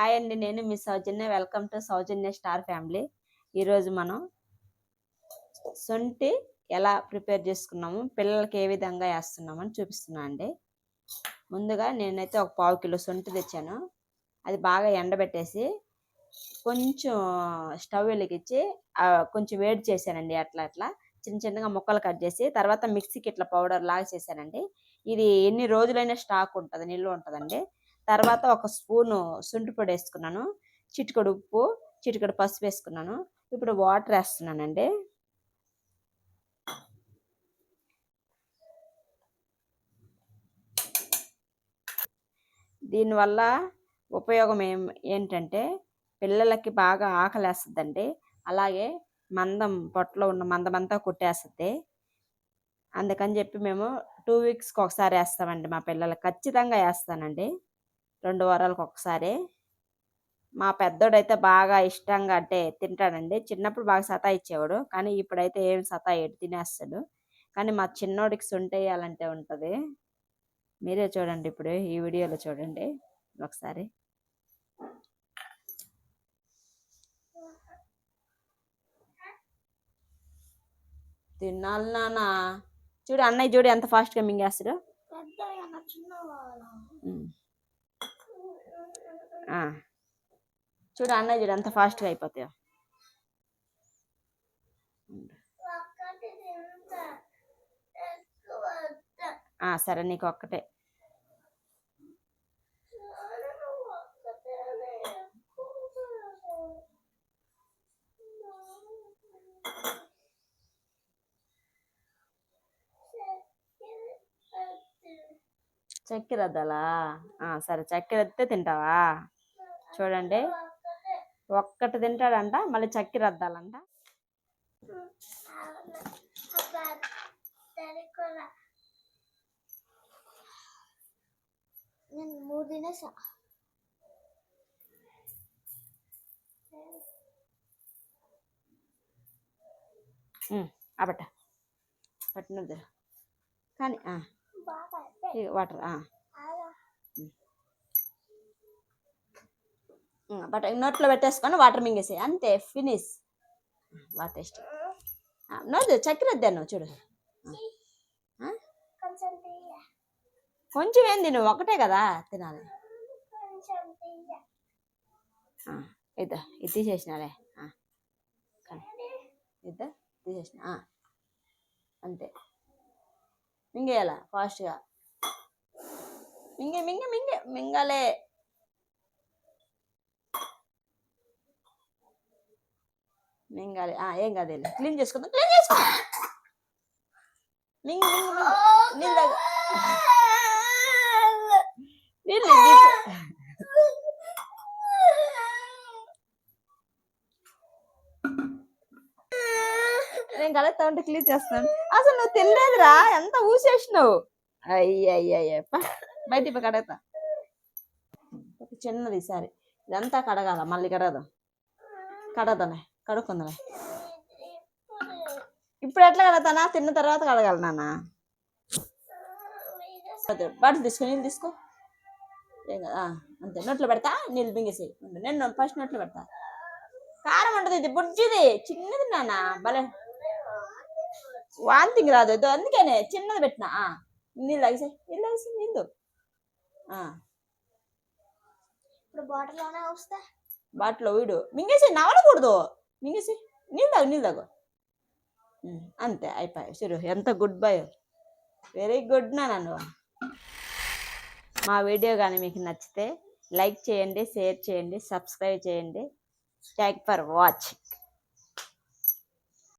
Hi అండి నేను మీ Soujanya. Welcome to Soujanya star family. ఈరోజు మనం సొంటి ఎలా ప్రిపేర్ చేసుకున్నాము పిల్లలకి ఏ విధంగా వేస్తున్నామని చూపిస్తున్నా అండి. ముందుగా నేనైతే ఒక పావు కిలో సొంటి తెచ్చాను. అది బాగా ఎండబెట్టేసి కొంచెం స్టవ్ వెలిగించి కొంచెం వేడి చేశానండి అట్లా అట్లా. చిన్న చిన్నగా ముక్కలు కట్ చేసి తర్వాత మిక్సీకి ఇట్లా పౌడర్ లాగా చేశానండి. ఇది ఎన్ని రోజులైనా స్టాక్ ఉంటుంది నిల్వ ఉంటుందండి. తర్వాత ఒక స్పూను శుంఠి పొడి వేసుకున్నాను. చిటికడు ఉప్పు చిటికడు పసుపు వేసుకున్నాను. ఇప్పుడు వాటర్ వేస్తున్నానండి. దీనివల్ల ఉపయోగం ఏం ఏంటంటే పిల్లలకి బాగా ఆకలేస్తుందండి. అలాగే మందం పొట్టలో ఉన్న మందమంతా కొట్టేస్తుంది. అందుకని చెప్పి మేము టూ వీక్స్కి ఒకసారి వేస్తామండి మా పిల్లలకి. ఖచ్చితంగా వేస్తానండి. రెండు వారాలకు ఒకసారి. మా పెద్దోడైతే బాగా ఇష్టంగా అంటే తింటాడండి. చిన్నప్పుడు బాగా సతా ఇచ్చేవాడు. కానీ ఇప్పుడైతే ఏం సతా ఏడు తినేస్తాడు. కానీ మా చిన్నోడికి సొంటేయాలంటే ఉంటుంది. మీరే చూడండి ఇప్పుడు ఈ వీడియోలో చూడండి ఒకసారి. తినాలి నాన్న. చూడు అన్నయ్య చూడు ఎంత ఫాస్ట్గా మింగేస్తాడు. చూడు అన్నయ్య చూడు అంత ఫాస్ట్గా అయిపోతాయో. సరే నీకు ఒక్కటే. చక్కెర వద్దాలా? సరే చక్కెర వస్తే తింటావా? చూడండి. ఒక్కటి తింటాడంట మళ్ళీ చక్కెర వద్దాలంట నేను మూడు తినేసా అబట్ట కానీ వాటర్ బట్ నోట్లో పెట్టేసుకొని వాటర్ మింగేసి అంతే ఫినిష్. Water taste. నోదు చక్కెర వద్దాను చూడు. కొంచెం ఏంది నువ్వు? ఒకటే కదా తినాలి. ఇద్దా ఇది తీసేసినాలే. ఇద్దా తీసేసిన. అంతే. మింగేయాల ఫాస్ట్గా? మింగే మింగే మింగే మింగలే. మింగాలి ఆ, ఏం కాదు క్లీన్ చేసుకుందాం. క్లీన్ చేసుకో. నేను కలుగుతా ఉంటే క్లీన్ చేస్తాను. అసలు నువ్వు తినలేదురా. ఎంత ఊసేసినావు. అయ్యయ్యయ్య బయటికి కడగతా. ఒక చిన్నది ఈసారి. ఇదంతా కడగాల. మళ్ళీ కడగదాం. కడగదానే కడుక్కుందాలే ఇప్పుడు ఎట్లా కడతానా? తిన్న తర్వాత కడగాలి నాన్న. బాటిల్ తీసుకో నీళ్ళు తీసుకో. ఏం కదా? అంతే. నోట్లో పెడతా నీళ్ళు బింగేసి. నేను ఫస్ట్ నోట్లో పెడతా. కారం ఉంటుంది ఇది బుజ్జిది. చిన్నది నాన్న భలే. వాంతింగ్ రాదు ఇదో అందుకనే చిన్నది పెట్టినా. నీళ్ళు తాగేసే నీళ్ళు తాగేసి నీళ్ళు ఆ, ఇప్పుడు బాటిల్లోనే వస్తా? బాటిలో వీడు. మింగేసి నవలకూడదు. మింగేసి నీళ్ళు తాగు నీళ్ళు తాగు అంతే అయిపోయి చూడు ఎంత గుడ్ బై వెరీ గుడ్ నా నన్ను మా వీడియో కానీ మీకు నచ్చితే లైక్ చేయండి షేర్ చేయండి సబ్స్క్రైబ్ చేయండి. Thank for watching